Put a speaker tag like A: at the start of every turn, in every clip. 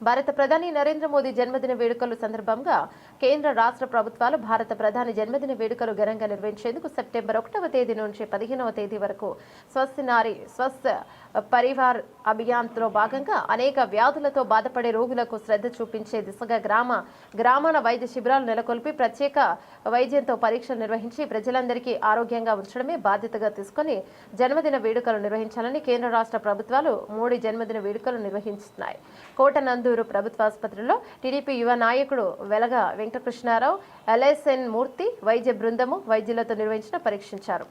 A: భారత ప్రధాని నరేంద్ర మోదీ జన్మదిన వేడుకల సందర్భంగా కేంద్ర రాష్ట్ర ప్రభుత్వాలు భారత ప్రధాని జన్మదిన వేడుకలు ఘనంగా నిర్వహించేందుకు సెప్టెంబర్ ఒకటవ తేదీ నుంచి పదిహేనవ తేదీ వరకు స్వస్థ నారి స్వస్థ పరివార్ అభియాన్లో భాగంగా అనేక వ్యాధులతో బాధపడే రోగులకు శ్రద్ధ చూపించే దిశగా గ్రామ గ్రామాల వైద్య శిబిరాలు నెలకొల్పి ప్రత్యేక వైద్యంతో పరీక్షలు నిర్వహించి ప్రజలందరికీ ఆరోగ్యంగా ఉంచడమే బాధ్యతగా తీసుకొని జన్మదిన వేడుకలు నిర్వహించాలని కేంద్ర రాష్ట్ర ప్రభుత్వాలు మోడీ జన్మదిన వేడుకలు నిర్వహిస్తున్నాయి. కోటనందూరు ప్రభుత్వ ఆసుపత్రిలో టీడీపీ యువ నాయకుడు వెలగ వెంకటకృష్ణారావు ఎల్ఎస్ఎన్ మూర్తి వైద్య బృందము వైద్యులతో నిర్వహించిన పరీక్షించారు.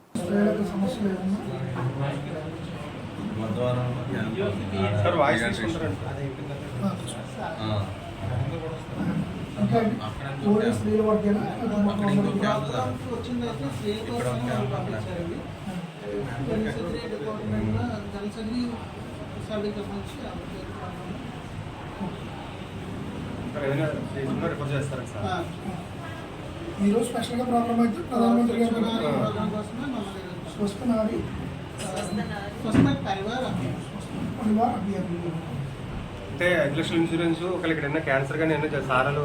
B: ఈరోజు స్పెషల్గా ప్రోగ్రామ్ అయితే ప్రధానమంత్రి గారు
C: ప్రోగ్రామ్
D: అంటే ఐదు లక్షల ఇన్సూరెన్స్ ఒకవేళ ఇక్కడ ఏమైనా క్యాన్సర్ కానీ ఏమైనా సారాలు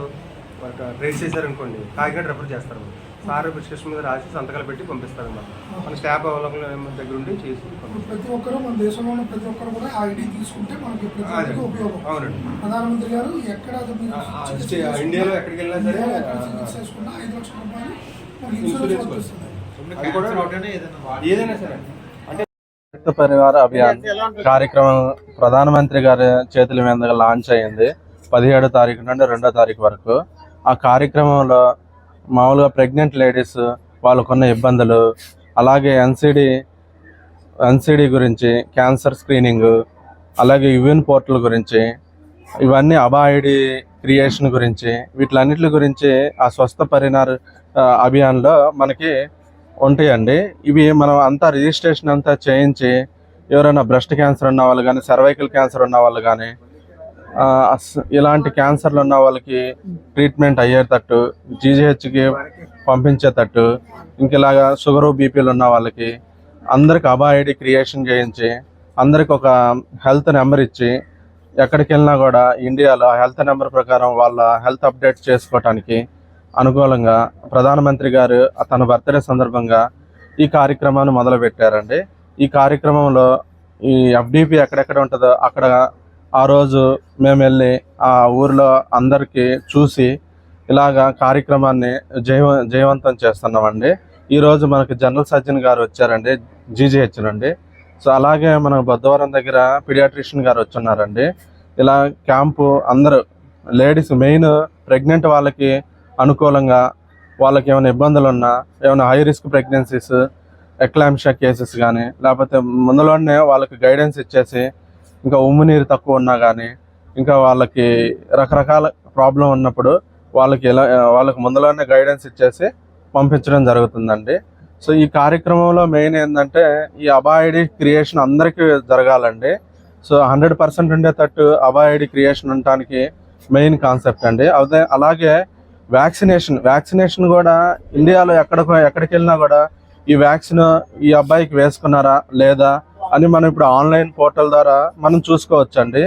D: మనకు ట్రేస్ చేశారనుకోండి కాకినాడ రిపోర్ట్ చేస్తారు. సార్ ప్రిస్క్రిప్షన్ మీద రాసి సంతకాలు పెట్టి పంపిస్తారు అన్నమాట మన స్టాఫ్ అవైలబుల్ దగ్గర ఉండి చేసి
B: ప్రతి ఒక్కరు మన దేశంలో ఉన్న ప్రతి ఒక్కరు కూడా ఐడి తీసుకుంటే మనకి ప్రతి ఉపయోగం.
D: అవునండి.
B: ప్రధానమంత్రి గారు ఎక్కడ
D: ఇండియాలో ఎక్కడికి వెళ్ళినా సరే,
B: ఐదు లక్షల రూపాయలు
D: ఇన్సూరెన్స్ ఏదైనా సరే.
E: రక్త పరివార అభియాన్ కార్యక్రమం ప్రధానమంత్రి గారి చేతుల మీదుగా లాంచ్ అయింది. పదిహేడో తారీఖు నుండి రెండో తారీఖు వరకు. ఆ కార్యక్రమంలో మామూలుగా ప్రెగ్నెంట్ లేడీస్ వాళ్ళకున్న ఇబ్బందులు అలాగే ఎన్సిడి ఎన్సిడి గురించి క్యాన్సర్ స్క్రీనింగ్ అలాగే యువిన్ పోర్టల్ గురించి ఇవన్నీ అబాయిడి క్రియేషన్ గురించి వీటిలన్నిటి గురించి ఆ స్వస్థ పరిణార అభియాన్లో మనకి ఉంటాయండి. ఇవి మనం అంతా రిజిస్ట్రేషన్ అంతా చేయించి ఎవరైనా బ్రెస్ట్ క్యాన్సర్ ఉన్న వాళ్ళు కానీ సర్వైకల్ క్యాన్సర్ ఉన్న వాళ్ళు కానీ ఇలాంటి క్యాన్సర్లు ఉన్న వాళ్ళకి ట్రీట్మెంట్ అయ్యేటట్టు జీజీహెచ్కి పంపించేటట్టు ఇంకలాగా షుగరు బీపీలు ఉన్న వాళ్ళకి అందరికి అబాయిడి క్రియేషన్ చేయించి అందరికి ఒక హెల్త్ నెంబర్ ఇచ్చి ఎక్కడికి వెళ్ళినా కూడా ఇండియాలో హెల్త్ నెంబర్ ప్రకారం వాళ్ళ హెల్త్ అప్డేట్ చేసుకోవటానికి అనుకూలంగా ప్రధానమంత్రి గారు తన బర్త్డే సందర్భంగా ఈ కార్యక్రమాన్ని మొదలుపెట్టారండి. ఈ కార్యక్రమంలో ఈ ఎఫ్డిపి ఎక్కడెక్కడ ఉంటుందో అక్కడ ఆ రోజు మేము వెళ్ళి ఆ ఊరిలో అందరికీ చూసి ఇలాగా కార్యక్రమాన్ని జయవ జయవంతం చేస్తున్నామండి. ఈరోజు మనకు జనరల్ సర్జన్ గారు వచ్చారండి జీజీహెచ్ నుండి. సో అలాగే మన బుద్ధవరం దగ్గర పిడియాట్రిషియన్ గారు వచ్చున్నారండి. ఇలా క్యాంపు అందరూ లేడీస్ మెయిన్ ప్రెగ్నెంట్ వాళ్ళకి అనుకూలంగా వాళ్ళకి ఏమైనా ఇబ్బందులు ఉన్నా ఏమైనా high risk pregnancies eclampsia cases కానీ లేకపోతే ముందులోనే వాళ్ళకి గైడెన్స్ ఇచ్చేసి ఇంకా ఉమ్ము నీరు తక్కువ ఉన్నా కానీ ఇంకా వాళ్ళకి రకరకాల ప్రాబ్లం ఉన్నప్పుడు వాళ్ళకి ఎలా వాళ్ళకి ముందులోనే గైడెన్స్ ఇచ్చేసి పంపించడం జరుగుతుందండి. సో ఈ కార్యక్రమంలో మెయిన్ ఏంటంటే ఈ అబాయిడి క్రియేషన్ అందరికీ జరగాలండి. సో హండ్రెడ్ పర్సెంట్ ఉండేటట్టు అబాయిడి క్రియేషన్ ఉండటానికి మెయిన్ కాన్సెప్ట్ అండి. అదే అలాగే వ్యాక్సినేషన్ వ్యాక్సినేషన్ కూడా ఇండియాలో ఎక్కడ ఎక్కడికి వెళ్ళినా కూడా ఈ వ్యాక్సిన్ ఈ అబ్బాయికి వేసుకున్నారా లేదా అని మనం ఇప్పుడు ఆన్లైన్ పోర్టల్ ద్వారా మనం చూసుకోవచ్చండి.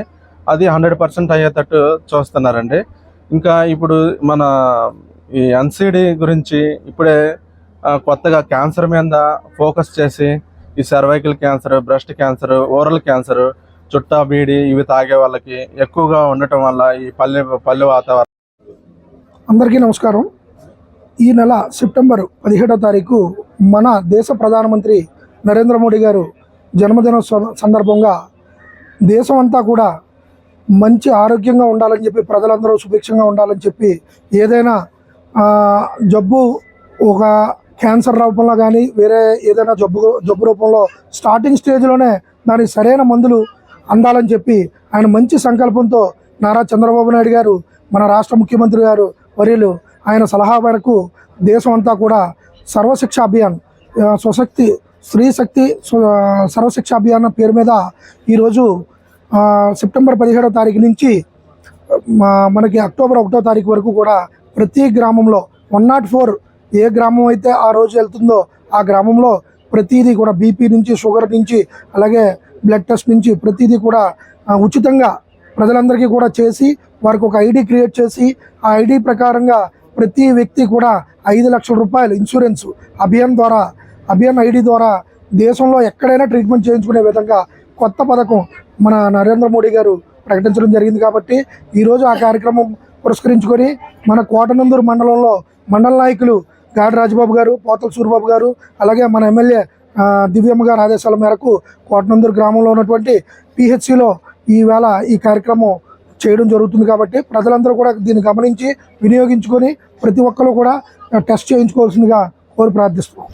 E: అది హండ్రెడ్ పర్సెంట్ అయ్యేటట్టు చూస్తున్నారండి. ఇంకా ఇప్పుడు మన ఈ ఎన్సిడి గురించి ఇప్పుడే కొత్తగా క్యాన్సర్ మీద ఫోకస్ చేసి ఈ cervical cancer breast cancer oral cancer చుట్టా బీడి ఇవి తాగే వాళ్ళకి ఎక్కువగా ఉండటం వల్ల ఈ పల్లె పల్లె వాతావరణం
B: అందరికీ నమస్కారం. ఈ నెల సెప్టెంబర్ పదిహేడో తారీఖు మన దేశ ప్రధానమంత్రి నరేంద్ర మోడీ గారు జన్మదిన సందర్భంగా దేశం అంతా కూడా మంచి ఆరోగ్యంగా ఉండాలని చెప్పి ప్రజలందరూ సుభిక్షంగా ఉండాలని చెప్పి ఏదైనా జబ్బు ఒక క్యాన్సర్ రూపంలో కానీ వేరే ఏదైనా జబ్బు జబ్బు రూపంలో స్టార్టింగ్ స్టేజ్లోనే దానికి సరైన మందులు అందాలని చెప్పి ఆయన మంచి సంకల్పంతో నారా చంద్రబాబు నాయుడు గారు మన రాష్ట్ర ముఖ్యమంత్రి గారు వర్యులు. ఆయన సలహా మేరకు దేశం అంతా కూడా సర్వశిక్ష అభియాన్ స్వశక్తి స్త్రీ శక్తి సర్వశిక్ష అభియాన్ పేరు మీద ఈరోజు సెప్టెంబర్ పదిహేడవ తారీఖు నుంచి మనకి అక్టోబర్ ఒకటో తారీఖు వరకు కూడా ప్రతి గ్రామంలో వన్ నాట్ ఫోర్ ఏ గ్రామం అయితే ఆ రోజు వెళ్తుందో ఆ గ్రామంలో ప్రతిదీ కూడా బీపీ నుంచి షుగర్ నుంచి అలాగే బ్లడ్ టెస్ట్ నుంచి ప్రతిదీ కూడా ఉచితంగా ప్రజలందరికీ కూడా చేసి వారికి ఒక ఐడి క్రియేట్ చేసి ఆ ఐడి ప్రకారంగా ప్రతి వ్యక్తి కూడా ఐదు లక్షల రూపాయలు ఇన్సూరెన్స్ అభియాన్ ద్వారా అభియాన్ ఐడి ద్వారా దేశంలో ఎక్కడైనా ట్రీట్మెంట్ చేయించుకునే విధంగా కొత్త పథకం మన నరేంద్ర మోడీ గారు ప్రకటించడం జరిగింది కాబట్టి ఈరోజు ఆ కార్యక్రమం పురస్కరించుకొని మన కోటనందూరు మండలంలో మండల నాయకులు గాడి రాజబాబు గారు పోతల సూరిబాబు గారు అలాగే మన ఎమ్మెల్యే దివ్యమ్మ గారి ఆదేశాల మేరకు కోటనందూరు గ్రామంలో ఉన్నటువంటి పిహెచ్సిలో ఈవేళ ఈ కార్యక్రమం చేయడం జరుగుతుంది కాబట్టి ప్రజలందరూ కూడా దీన్ని గమనించి వినియోగించుకొని ప్రతి ఒక్కరు కూడా టెస్ట్ చేయించుకోవాల్సిందిగా కోరి ప్రార్థిస్తున్నాం.